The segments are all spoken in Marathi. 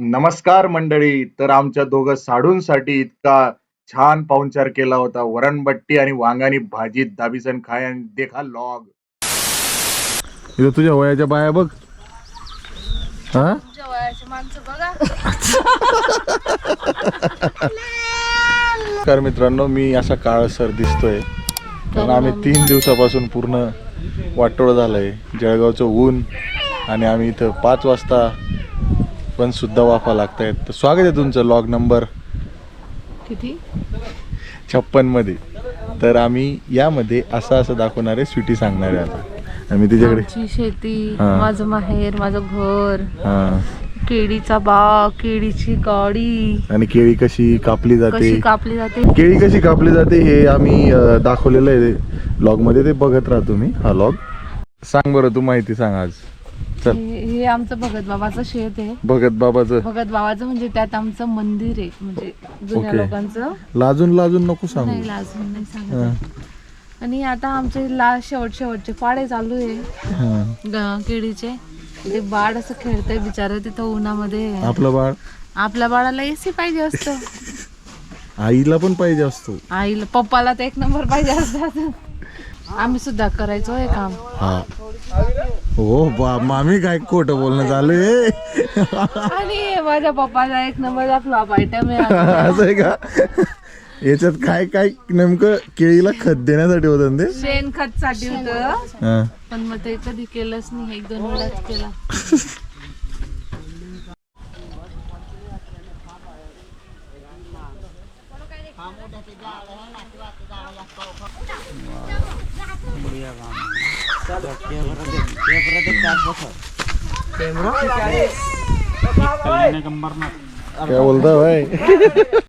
नमस्कार मंडळी. तर आमच्या दोघं साडूंसाठी इतका छान पाहुणचार केला होता. वरणबट्टी आणि वांगानी भाजी दाबीसन खाय आणि देखा लॉग इथं तुझ्या वयाच्या बाया बघ. हा? नमस्कार मित्रांनो मी असा काळसर दिसतोय. कारण आम्ही तीन दिवसापासून पूर्ण वाटोळ झालंय. जळगावचं ऊन आणि आम्ही इथं पाच वाजता पण सुद्धा वाफा लागतायत. तर स्वागत आहे तुमचं लॉग नंबर किती? छप्पनमध्ये तर आम्ही यामध्ये असं असं दाखवणार स्वीटी सांगणार आहे आता. आम्ही तिच्याकडे आमची शेती हा. माझं माहेर माझं घर हा. केळीचा बाग केळीची गाडी. आणि केळी कशी कापली जाते? कशी कापली जाते? केळी कशी कापली जाते हे आम्ही अं, दाखवलेलं आहे. लॉगमध्ये ते बघत राहा तुम्ही हा लॉग सांग बरं तू माहिती सांग आज. चल हे हे आमचं भगत बाबाचं शेत आहे. भगत बाबाचं. भगत बाबाचं म्हणजे त्यात आमचं मंदिर आहे. म्हणजे जुन्या ओके. लोकांचं. लाजून लाजून नको सांगू. नाही लाजून नाही हा, सांगत आणि आता आमचे ला शेवट शेवटचे पाडे चालू आहे. हा. ग- केळीचे ते बाळ असं खेळतंय बिचारं तिथं उन्हामध्ये. आपलं बाळ? आपल्या बाळाला एसी पाहिजे असतं. आईला पण पाहिजे असतो. आईला पप्पाला तर एक नंबर पाहिजे असतात. आम्ही सुद्धा करायचो हे काम. हा. हो बा मामी काय खोट बोलणं चालू आहे आणि माझ्या पप्पाचा एक नंबरचा फ्लॉप आयटम आहे. असं आहे का? याच्यात काय काय नेमकं केळीला खत देण्यासाठी होतं ते? शेण खत साठी होतं. हा. पण मग ते कधी केलंच नाही एक दोन वेळाच केला. काय बोलता भाई?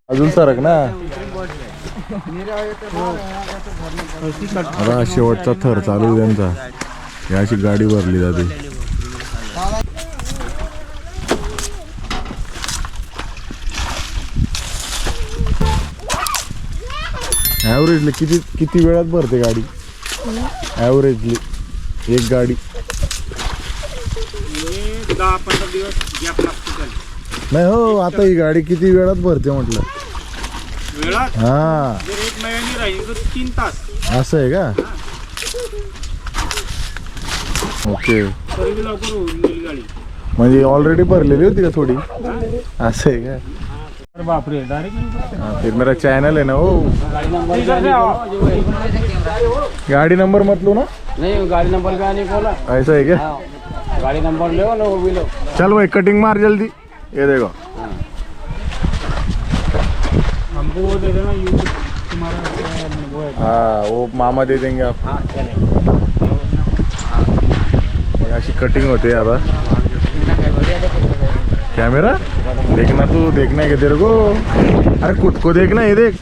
अजून सरक ना. आता शेवटचा थर चालू आहे त्यांचा. ही अशी गाडी भरली जाते. ॲव्हरेजली किती किती वेळात भरते गाडी? ॲव्हरेजली एक गाडी. दहा पंधरा दिवस गॅप लागतो त्याला नाही हो आता ही गाडी किती वेळात भरते म्हटलं. वेळात? हा. जर एक महिन्यानी राहील तर तीन तास. असं आहे का? ओके. लवकर होऊन गाडी. म्हणजे ऑलरेडी भरलेली होती का थोडी? असं आहे का? बापरे डायरेक्ट हाँ, फिर मेरा चैनल है ना वो गाडी नंबर मत लो ना नहीं गाड़ी नंबर का नहीं बोला ऐसा है क्या गाड़ी नंबर लो ना वो भी लो चल भाई कटिंग मार जल्दी ये देखो हमको वो दे देना यूट्यूब तुम्हारा है हाँ वो मामा दे देंगे आप हाँ अशी कटिंग होते आता कैमरा देखना तू देखना है तेरे को। अरे खुद को देखना ये देख।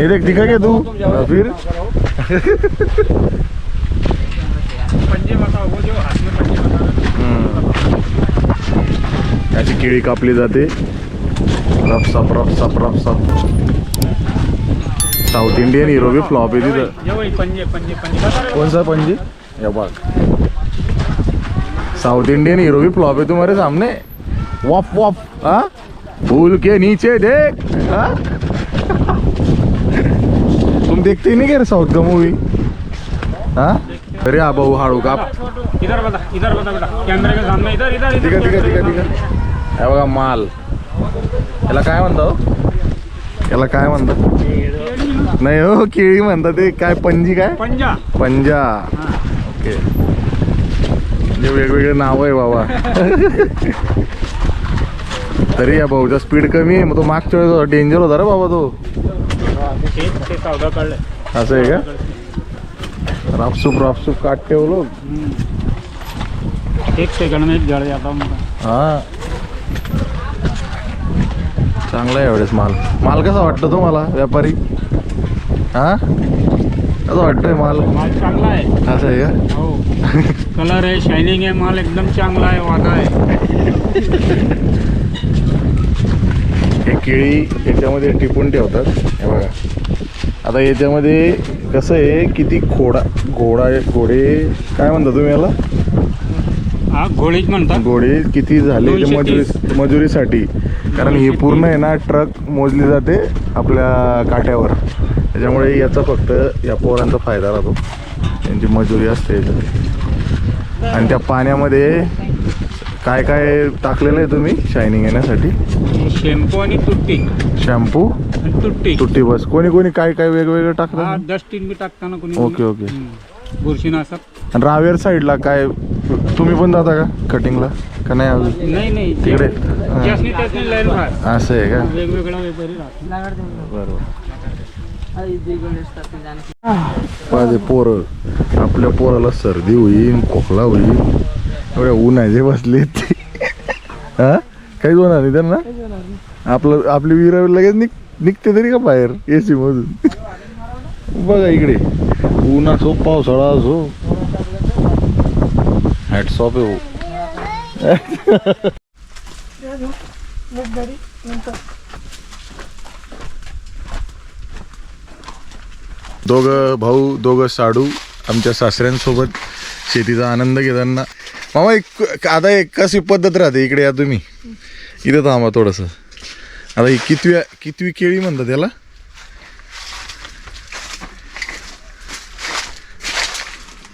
ये देख दिखा क्या तू? फिर? पंजे अशी केळी कापली जाते। रफ सप रफ सप रफ सप साऊथ इंडियन हिरो बी फ्लॉप आहे तिथं जो वही पंजे? या बाग साऊथ इंडियन हिरो बी फ्लॉप है तुम्हारे सामने। वॉप वॉप हाँ? फूल के नीचे देख हाँ? तुम देखते ही नहीं क्या साउथ का मूवी हाँ? अरे हा भाऊ हाडू काप इधर बता इधर बता बेटा कैमरे के सामने इधर इधर ठीक आहे ठीक आहे ठीक आहे ठीक आहे बघा माल। याला काय म्हणता? हो याला काय म्हणतात नाही हो केळी म्हणतात ते. काय पंजी काय? पंजा. पंजा. ओके. म्हणजे वेगवेगळे नाव आहे बाबा. तरी या भाऊचा स्पीड कमी आहे. मग तो मागच्या वेळेस डेंजर होता रे बाबा तो. असं आहे का? रापसूप रापसूप काटते हो लोक एक सेकंड हूँ हा. चांगला आहे एवढेच माल. माल कसा वाटतो तुम्हाला व्यापारी? हा? कसं वाटतोय माल? माल चांगला आहे. असं आहे का? हो. कलर आहे शायनिंग आहे माल एकदम चांगला आहे वागा आहे. हे केळी याच्यामध्ये टिपून ठेवतात. हे बघा. आता याच्यामध्ये कसं आहे किती खोडा घोडा घोडे काय म्हणता तुम्ही याला? हा घोडीच म्हणतात. गोळी किती झाले ते दोनशे मजुरी मजुरीसाठी. कारण ही पूर्ण आहे ना ट्रक मोजली जाते आपल्या काट्यावर. त्याच्यामुळे याचा फक्त या पोरांचा फायदा राहतो. त्यांची मजुरी असते. याच्यात आणि त्या पाण्यामध्ये काय काय टाकलेलं आहे तुम्ही शायनिंग येण्यासाठी? शेम्पू आणि तुट्टी. शॅम्पू? आणि तुट्टी. तुट्टी बस. कोणी कोणी काय काय वेगवेगळं हा टाकलं डस्टिन बी टाकताना कोणी ओके, ओके. हम्म. आणि रावेर साईडला काय तुम्ही पण जाता का कटिंगला का नाही अजून? नाही नाही. तिकडे? हा. ज्यासनी त्यासनी लाईन राहत. असं आहे का? वेगवेगळा व्यापारी राहतो बरोबर. माझे पोरं आपल्या पोराला सर्दी होईल खोकला होईल. एवढ्या जे बसले ते. हा? काहीच होणार नाही त्यांना? आपलं आपली विरा लगेच निघ निघते तरी का बाहेर ए सी मधून? बघा इकडे. ऊन असो पावसाळा असो. हॅट सॉप आहे हो. दोघं भाऊ दोघं साडू आमच्या सासऱ्यांसोबत शेतीचा आनंद घेताना. मामा एक आता एक कशी पद्धत राहते? इकडे या तुम्ही. इथे थांबा थोडंसं. आता ही कितवी कितवी केळी म्हणतात त्याला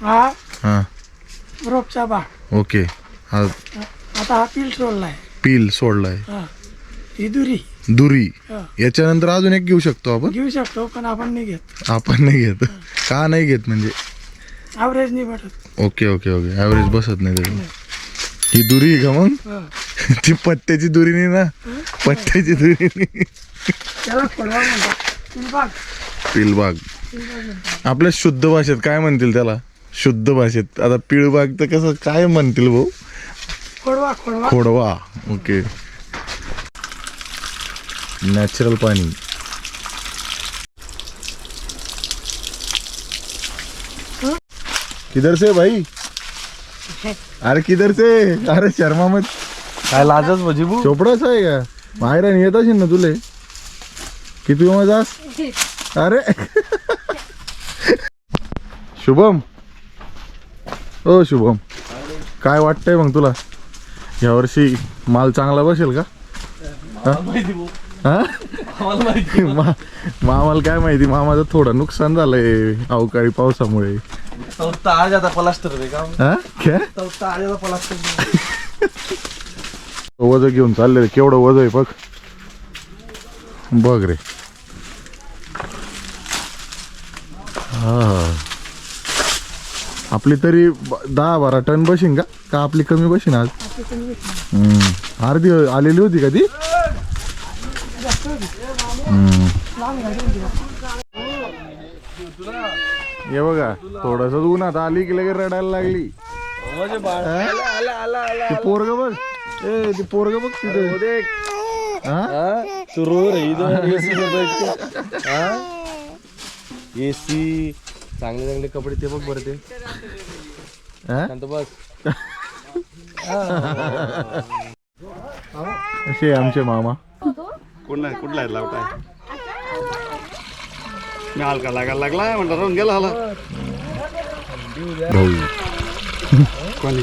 हा. हां. रोपचा भाग ओके. हा. आता हा पील सोडलाय. पील सोडलाय. हा. ही दुरी. दुरी. हा. याच्यानंतर अजून एक घेऊ शकतो आपण? घेऊ शकतो पण आपण नाही घेत. आपण नाही घेत. का नाही घेत म्हणजे? ॲव्हरेज नाही भेटत. Okay okay okay. ॲव्हरेज बसत नाही त्याची. ही दुरी आहे का मग. ती पत्त्याची दुरी नाही ना पत्त्याची दुरी नाही त्याला खोडवा म्हणतात. पिलबाग. पिलबाग. आपल्या शुद्ध भाषेत काय म्हणतील त्याला? शुद्ध भाषेत. आता पिळबाग तर कसं काय म्हणतील भाऊ? खोडवा खोडवा. खोडवा. ओके. नॅचरल पाणी. किधर से भाई? अरे किधर से? अरे शर्मा मत। काय लाजच भजीबू चोपडाच आहे का बाहेर येत असेल ना तुले? किती मजास अरे शुभम। ओ शुभम काय वाटतंय मग तुला? यावर्षी माल चांगला बसेल का? हा? हा? मा- मामाला काय माहिती? मामाचं थोडं नुकसान झालंय अवकाळी पावसामुळे. पलास्टर हा काय पलास्टर वज घेऊन चालले केवढं वज आहे बघ बघ रे हा आपली तरी ब- दहा बारा टन बशीन का का आपली कमी बशीन आज हम्म. अर्धी आलेली होती का ती हम्म. हे बघा थोडस उन्हात आली की लगेच रडायला लागली. ती पोरग बघ. ए ती पोरग बघ तिथे. हा? सुरू एसी एसी चांगले चांगले कपडे ते बघ बरं ते. हा? बस. असे आमचे मामा. कुठला कुठला आहे? लावटाय मी हलका लागायला लागला म्हणलं राहून गेला हाला. कोणी?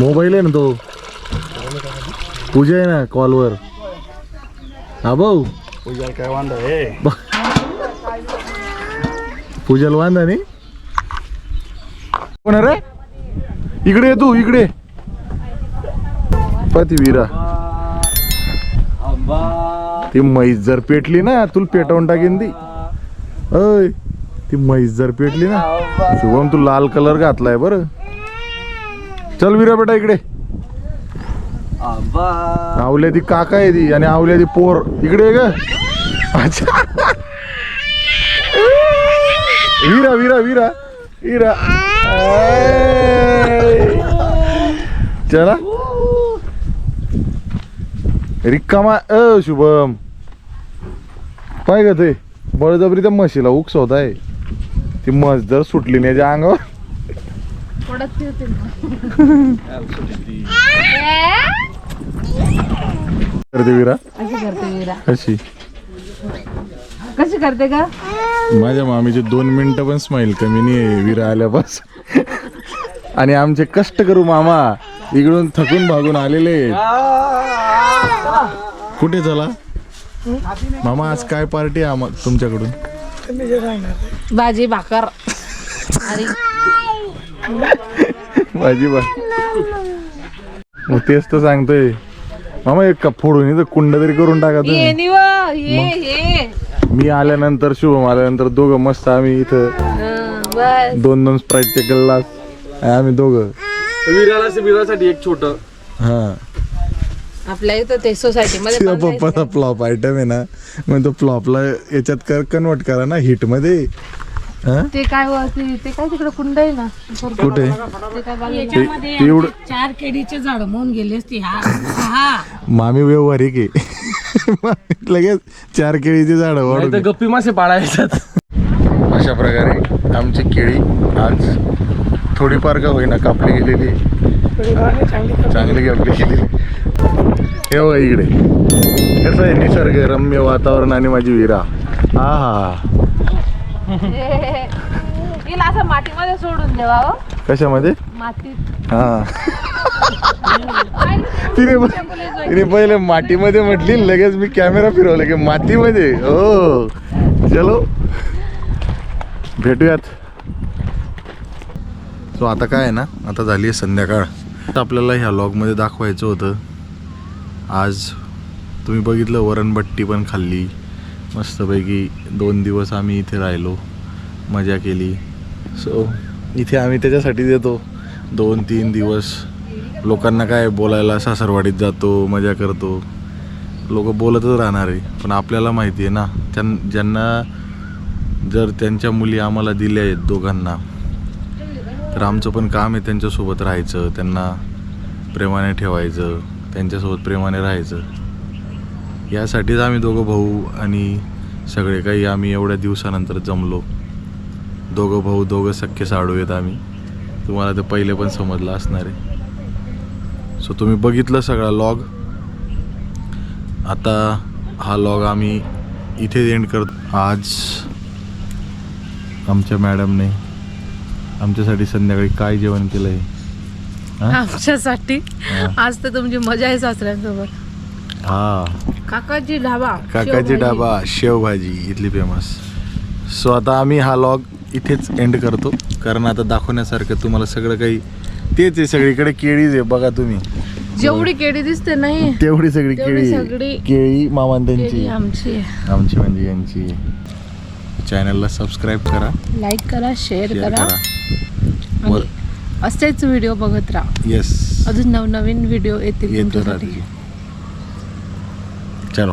मोबाईल आहे ना तो. पूजा आहे ना कॉलवर. हा भाऊ. पूजा काय वांदा हे पूजाला वांदा नाही? कोण रे? इकडे ये तू इकडे. पती वीरा. ती म्हैस जर पेटली ना तुला पेटवून टाकीन ती. अय ती म्हैस जर पेटली ना शुभम तू लाल कलर घातलाय बर. चल वीरा बेटा इकडे. आवल्या ती काका आहे ती आणि आवल्या ती पोर. इकडे आहे का अच्छा. वीरा वीरा वीरा. वीरा. चला. रिकामा अ शुभम. पाय का ते. बळजबरी त्या म्हशीला उकसवत आहे ती म्हस जर सुटली नाही याच्या अंगावर. होते करते वीरा. अशी करते वीरा? कशी? कशी करते का माझ्या मामीचे दोन मिनिटं पण स्माईल कमी नाही आहे वीरा आल्यापासून आणि आमचे कष्ट करू मामा. इकडून थकून भागून आलेले कुठे चला? मामा आज काय पार्टी आहे आम्हा- तुमच्याकडून? तुम्ही जे सांगणार भाजी भाकर. अरे. माझी बा मग तेच तर सांगतोय. मामा एक का फोडून इथं कुंड तरी करून टाका ये तुम्ही निव ये ये. मी आल्यानंतर शुभम आल्यानंतर दोघं मस्त आम्ही इथं हं, बस. दोन दोन स्प्राईटचे गल्लास आणि आम्ही दोघं. विराला विरासाठी एक छोट. हा. आपल्या इथं ते सोसायटी मध्ये तिला बांधायचं. पप्पाचा फ्लॉप आयटम आहे ना. मग तो फ्लॉपला याच्यात कर कन्वर्ट करा ना हिटमध्ये हा? ते काय व- ते ते काय तिकडे कुंड आहे ना? कुठे? एवढं चार केडीचे झाड म्हणून गेले असते हा हा. मामी व्यवहारिक आहे लगेच चार केळीची झाडं वाढून गप्पी मासे पाळायच्यात अशा प्रकारे आमची केळी आज थोडीफार का होईना कापली गेलेली चांगली चांगली कापली गेलेली हे बघा इकडे. कसं आहे निसर्ग रम्य वातावरण आणि माझी विरा. हा हा हिला असं मातीमध्ये सोडून देवा हो. कशामध्ये? मातीत हा. तिने तिने पहिले मातीमध्ये म्हटली लगेच मी कॅमेरा फिरवला की मातीमध्ये. हो. चलो. भेटूयात. सो आता काय आहे ना? आता झाली आहे संध्याकाळ. आपल्याला ह्या लॉगमध्ये दाखवायचं होतं. आज तुम्ही बघितलं वरणबट्टी पण खाल्ली. मस्तपैकी दोन दिवस आम्ही इथे राहिलो मजा केली. सो इथे आम्ही त्याच्यासाठी देतो. दोन तीन दिवस लोकांना काय बोलायला सासरवाडीत जातो मजा करतो. लोक बोलतच राहणार आहे पण आपल्याला माहिती आहे ना त्यां ज्यांना जर त्यांच्या मुली आम्हाला दिल्या आहेत दोघांना तर आमचं पण काम आहे त्यांच्यासोबत राहायचं त्यांना प्रेमाने ठेवायचं त्यांच्यासोबत प्रेमाने राहायचं. यासाठीच आम्ही दोघं भाऊ आणि सगळे काही आम्ही एवढ्या दिवसानंतर जमलो. दोघं भाऊ दोघं सख्खे साडू आहेत आम्ही. तुम्हाला ते पहिले पण समजलं असणार आहे. सो तुम्ही बघितलं सगळा लॉग आता हा लॉग आम्ही इथे एंड करतो. आज आमच्या मॅडमने आमच्यासाठी संध्याकाळी काय जेवण केलं आहे आमच्यासाठी? आज तर तुमची मजा आहे सासऱ्यांसोबत. हा. काकाजी ढाबा. काकाची शेवभाजी. डाबा शेवभाजी इथली फेमस सो आता आम्ही हा लॉग इथेच एंड करतो. कारण आता दाखवण्यासारखं तुम्हाला सगळं काही तेच आहे सगळीकडे केळीच आहे बघा तुम्ही. जेवढी केळी दिसते नाही तेवढी सगळी तेवढी केळी सगळी आहे. केळी मामान केळी त्यांची आमची आहे. आमची म्हणजे यांची. चॅनलला सबस्क्राईब करा. लाईक करा शेअर शेअर करा. करा. वर असेच व्हिडिओ बघत राहा. येस अजून नवनवीन व्हिडिओ येतील येतो तुमच्यासाठी. रात्री. चलो.